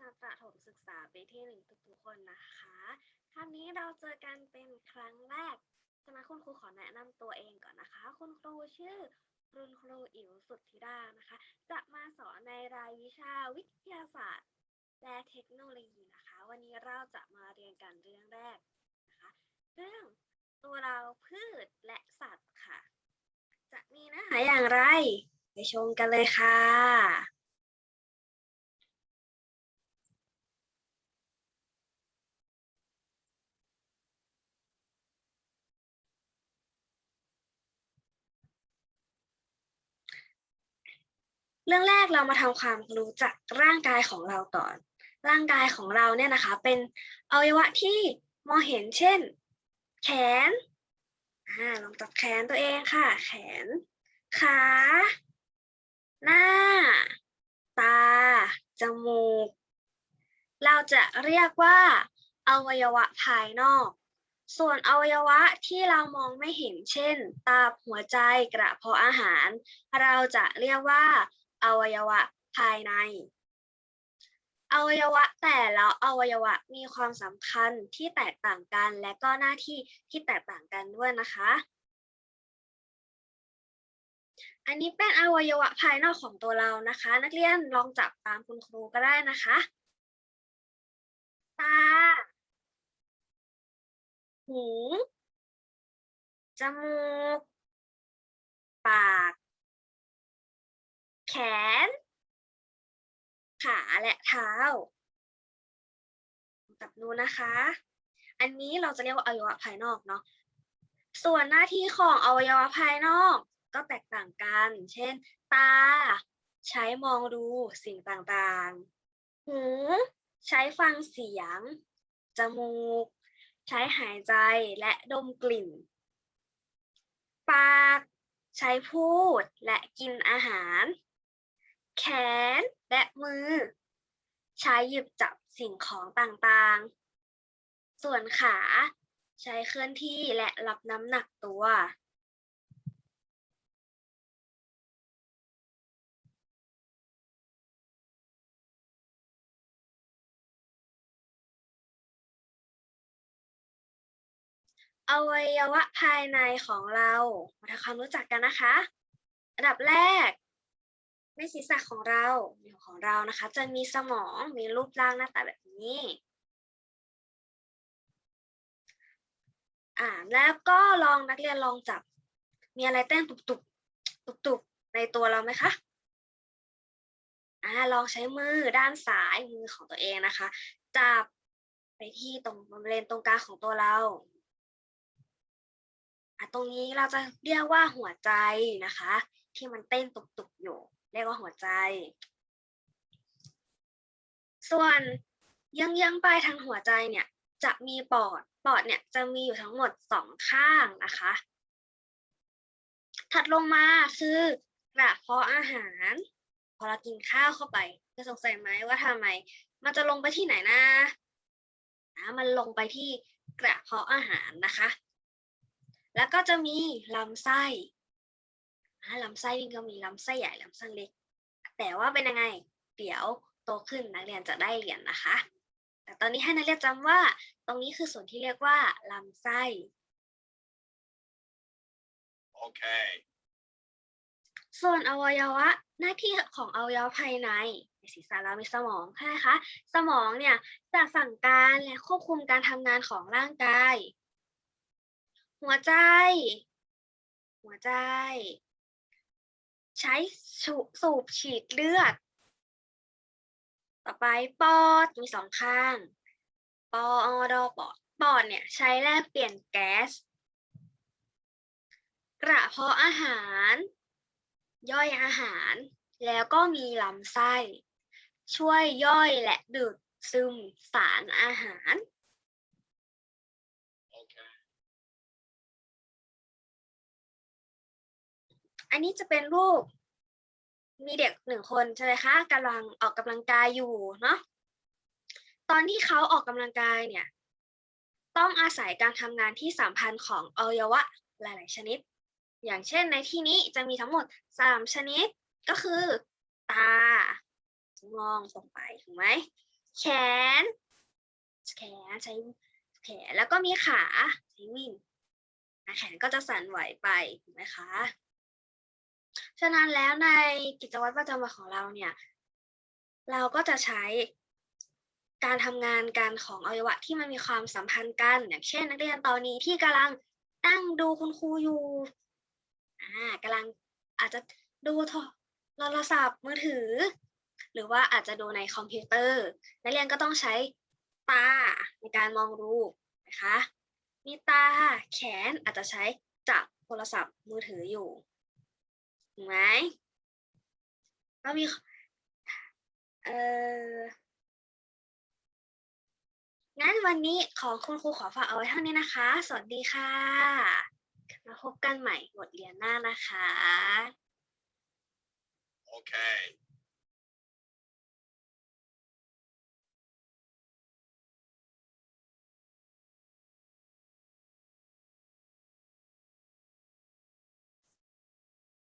ชั้นประถมศึกษาปีที่หนึ่งทุกๆคนนะคะ ครั้งนี้เราเจอกันเป็นครั้งแรกฉะนั้นคุณครูขอแนะนำตัวเองก่อนนะคะ คุณครูชื่อคุณครูอิ๋วสุทธิดานะคะ จะมาสอนในรายวิชาวิทยาศาสตร์ และเทคโนโลยีนะคะ วันนี้เราจะมาเรียนกันเรื่องแรกนะคะ เรื่องตัวเราพืชและสัตว์ค่ะ จะมีเนื้อหาอย่างไร ไปชมกันเลยค่ะ เรื่องแรกเรามาทำความรู้จักร่างกายของเราก่อน ร่างกายของเราเนี่ยนะคะ เป็นอวัยวะที่มองเห็นเช่น แขนอ่าลองจับแขนตัวเองค่ะ แขน ขา หน้า ตา จมูก เราจะเรียกว่าอวัยวะภายนอก ส่วนอวัยวะที่เรามองไม่เห็นเช่นตับหัวใจกระเพาะอาหาร เราจะเรียกว่า อวัยวะภายใน อวัยวะแต่ละอวัยวะมีความสำคัญที่แตกต่างกันและก็หน้าที่ที่แตกต่างกันด้วยนะคะ อันนี้เป็นอวัยวะภายนอกของตัวเรานะคะ นักเรียนลองจับตามคุณครูก็ได้นะคะ ตา หู จมูก ปาก แขน ขาและเท้าจับดูนะคะ อันนี้เราจะเรียกว่าอวัยวะภายนอกเนาะ ส่วนหน้าที่ของอวัยวะภายนอกก็แตกต่างกัน เช่น ตา ใช้มองดูสิ่งต่างๆ หู ใช้ฟังเสียง จมูก ใช้หายใจและดมกลิ่น ปาก ใช้พูดและกินอาหาร แขน และมือ ใช้หยิบจับสิ่งของต่างๆ ส่วนขาใช้เคลื่อนที่และรับน้ำหนักตัว อวัยวะภายในของเรามาทำความรู้จักกันนะคะ อันดับแรก ในศีรษะของเราของเรานะคะ จะมีสมองมีรูปร่างหน้าตาแบบนี้อ่าแล้วก็ลองนักเรียนลองจับ มีอะไรเต้นตุบตุบตุบตุบในตัวเราไหมคะอ่าลองใช้มือด้านซ้ายมือของตัวเองนะคะ จับไปที่ตรงบริเวณตรงกลางของตัวเราอะตรงนี้เราจะเรียกว่าหัวใจนะคะ ที่มันเต้นตุบๆอยู่ เรียกว่าหัวใจ ส่วนเยื้องไปทางหัวใจเนี่ย จะมีปอด ปอดเนี่ยจะมีอยู่ทั้งหมดสองข้างนะคะ ถัดลงมาคือกระเพาะอาหาร พอเรากินข้าวเข้าไปจะสงสัยไหมว่าทำไม มันจะลงไปที่ไหนนะอะมันลงไปที่กระเพาะอาหารนะคะ แล้วก็จะมีลำไส้ อ่าลำไส้นี่ก็มีลำไส้ใหญ่ลำไส้เล็ก แต่ว่าเป็นยังไง เดี๋ยวโตขึ้นนักเรียนจะได้เรียนนะคะ แต่ตอนนี้ให้นักเรียนจำว่า ตรงนี้คือส่วนที่เรียกว่าลำไส้ Okay. ส่วนอวัยวะหน้าที่ของอวัยวะภายในในศีรษะเรามีสมองใช่ไหมคะสมองเนี่ยจะสั่งการและควบคุมการทำงานของร่างกาย หัวใจ หัวใจ ใช้สูบฉีดเลือด ต่อไปปอดมีสองข้าง ปออดอปอด ปอดเนี่ยใช้แลกเปลี่ยนแก๊ส กระเพาะอาหาร ย่อยอาหาร แล้วก็มีลำไส้ ช่วยย่อยและดูดซึมสารอาหาร อันนี้จะเป็นรูป มีเด็กหนึ่งคนใช่ไหมคะกำลังออกกำลังกายอยู่เนาะตอนที่เขาออกกำลังกายเนี่ย ต้องอาศัยการทำงานที่สัมพันธ์ของอวัยวะหลาย ๆ ชนิด อย่างเช่นในที่นี้จะมีทั้งหมด 3 ชนิดก็คือ ตามองตรงไปถูกไหมแขน แขนใช้แขนแล้วก็มีขาใช้วิ่งแขนก็จะสั่นไหวไปถูกไหมคะ ฉะนั้นแล้วในกิจวัตรประจำวันของเราเนี่ย เราก็จะใช้การทำงานกันของอวัยวะที่มันมีความสัมพันธ์กัน อย่างเช่น นักเรียนตอนนี้ที่กำลังนั่งดูคุณครูอยู่อ่ากำลังอาจจะดูโทรศัพท์มือถือ หรือว่าอาจจะดูในคอมพิวเตอร์ นักเรียนก็ต้องใช้ตาในการมองรูปนะคะ มีตาแขนอาจจะใช้จับโทรศัพท์มือถืออยู่ ถูกไหมก็มีเอ่องั้นวันนี้ของคุณครูขอฝากเอาไว้เท่านี้นะคะ สวัสดีค่ะ มาพบกันใหม่บทเรียนหน้านะคะ Okay.